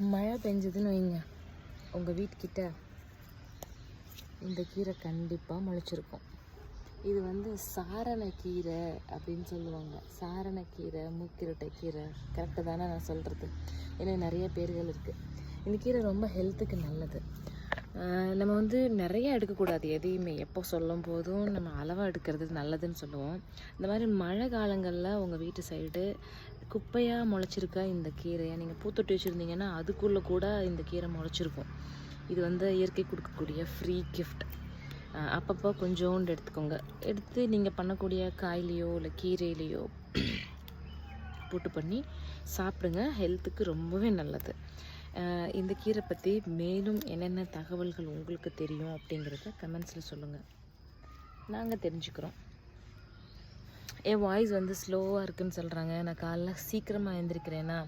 மழை பெஞ்சதுன்னு வைங்க. உங்கள் வீட்டுக்கிட்ட இந்த கீரை கண்டிப்பாக முளைச்சிருக்கும். இது வந்து சாரணக்கீரை அப்படின்னு சொல்லுவாங்க. சாரணக்கீரை மூக்கிரட்டை கீரை கரெக்டாக தானே நான் சொல்கிறது ஏன்னா நிறைய பேர்கள் இருக்குது இந்த கீரை ரொம்ப ஹெல்த்துக்கு நல்லது. நம்ம வந்து நிறைய எடுக்கக்கூடாது எதையுமே. எப்போ சொல்லும் போதும் நம்ம அளவாக எடுக்கிறது நல்லதுன்னு சொல்லுவோம். இந்த மாதிரி மழை காலங்களில் உங்கள் வீட்டு சைடு குப்பையாக முளைச்சிருக்கா இந்த கீரையை நீங்கள் பூத்தொட்டி வச்சுருந்தீங்கன்னா அதுக்குள்ளே கூட இந்த கீரை முளைச்சிருக்கும். இது வந்து இயற்கை கொடுக்கக்கூடிய ஃப்ரீ கிஃப்ட் அப்பப்போ கொஞ்சோண்டு எடுத்துக்கோங்க. எடுத்து நீங்கள் பண்ணக்கூடிய காயிலையோ இல்லை கீரையிலையோ போட்டு பண்ணி சாப்பிடுங்க. ஹெல்த்துக்கு ரொம்பவே நல்லது. இந்த கீரை பற்றி மேலும் என்னென்ன தகவல்கள் உங்களுக்கு தெரியும் அப்படிங்கிறத கமெண்ட்ஸில் சொல்லுங்கள் நாங்கள் தெரிஞ்சுக்கிறோம். என் வாய்ஸ் வந்து ஸ்லோவாக இருக்குன்னு சொல்கிறாங்க நான் காலைல சீக்கிரமாக எழுந்திருக்கிறேன்னா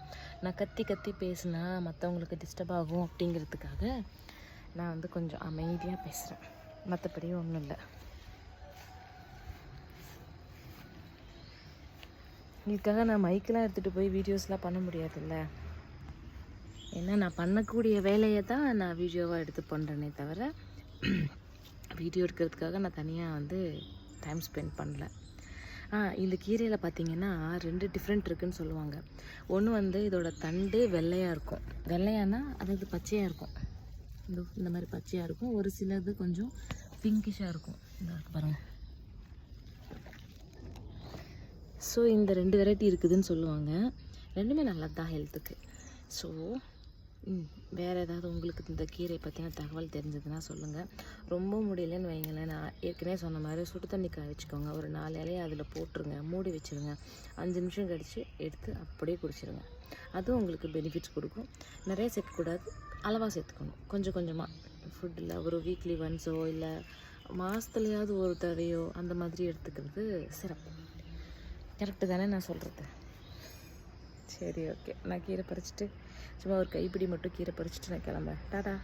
நான் கத்தி கத்தி பேசினா மற்றவங்களுக்கு டிஸ்டர்ப் ஆகும் அப்படிங்கிறதுக்காக நான் வந்து கொஞ்சம் அமைதியாக பேசுகிறேன் மற்றபடி ஒன்றும் இல்லை. இதுக்காக நான் மைக்கெலாம் எடுத்துகிட்டு போய் வீடியோஸ்லாம் பண்ண முடியாதுல்ல? ஏன்னா நான் பண்ணக்கூடிய வேலையை தான் நான் வீடியோவாக எடுத்து பண்ணுறேனே தவிர வீடியோ எடுக்கிறதுக்காக நான் தனியாக வந்து டைம் ஸ்பெண்ட் பண்ணல. ஆ இந்த கீரையில் பார்த்தீங்கன்னா ரெண்டு டிஃப்ரெண்ட் இருக்குன்னு சொல்லுவாங்க. ஒன்று வந்து இதோட தண்டு வெள்ளையாக இருக்கும். வெள்ளையானா அதாவது பச்சையாக இருக்கும். இந்த இந்த மாதிரி பச்சையாக இருக்கும். ஒரு சிலது கொஞ்சம் பிங்கிஷாக இருக்கும். இந்த பாருங்கள் பாருங்க. ஸோ இந்த ரெண்டு வெரைட்டி இருக்குதுன்னு சொல்லுவாங்க. ரெண்டுமே நல்லது தான் ஹெல்த்துக்கு ஸோ வேறு ஏதாவது உங்களுக்கு இந்த கீரை பற்றின தகவல் தெரிஞ்சதுன்னா சொல்லுங்கள் ரொம்ப முடியலன்னு வைங்களேன் நான் ஏற்கனவே சொன்ன மாதிரி சுடு தண்ணி காய வச்சுக்கோங்க. ஒரு நாலு இலையை அதில் போட்டுருங்க மூடி வச்சுருங்க. அஞ்சு நிமிஷம் கழித்து எடுத்து அப்படியே குடிச்சிருங்க. அதுவும் உங்களுக்கு பெனிஃபிட்ஸ் கொடுக்கும். நிறைய சேர்க்கக்கூடாது அளவாக சேர்த்துக்கணும். கொஞ்சம் கொஞ்சமாக ஃபுட்டில் ஒரு வீக்லி ஒன்ஸோ இல்லை மாதத்துலையாவது ஒரு தடவையோ அந்த மாதிரி எடுத்துக்கிறது சிறப்பு. கரெக்டு தானே நான் சொல்கிறது சரி ஓகே நான் கீரை பறிச்சுட்டு சும்மா ஒரு கைப்பிடி மட்டும் கீரை பறிச்சுட்டு நான் கிளம்புறேன். டாடா.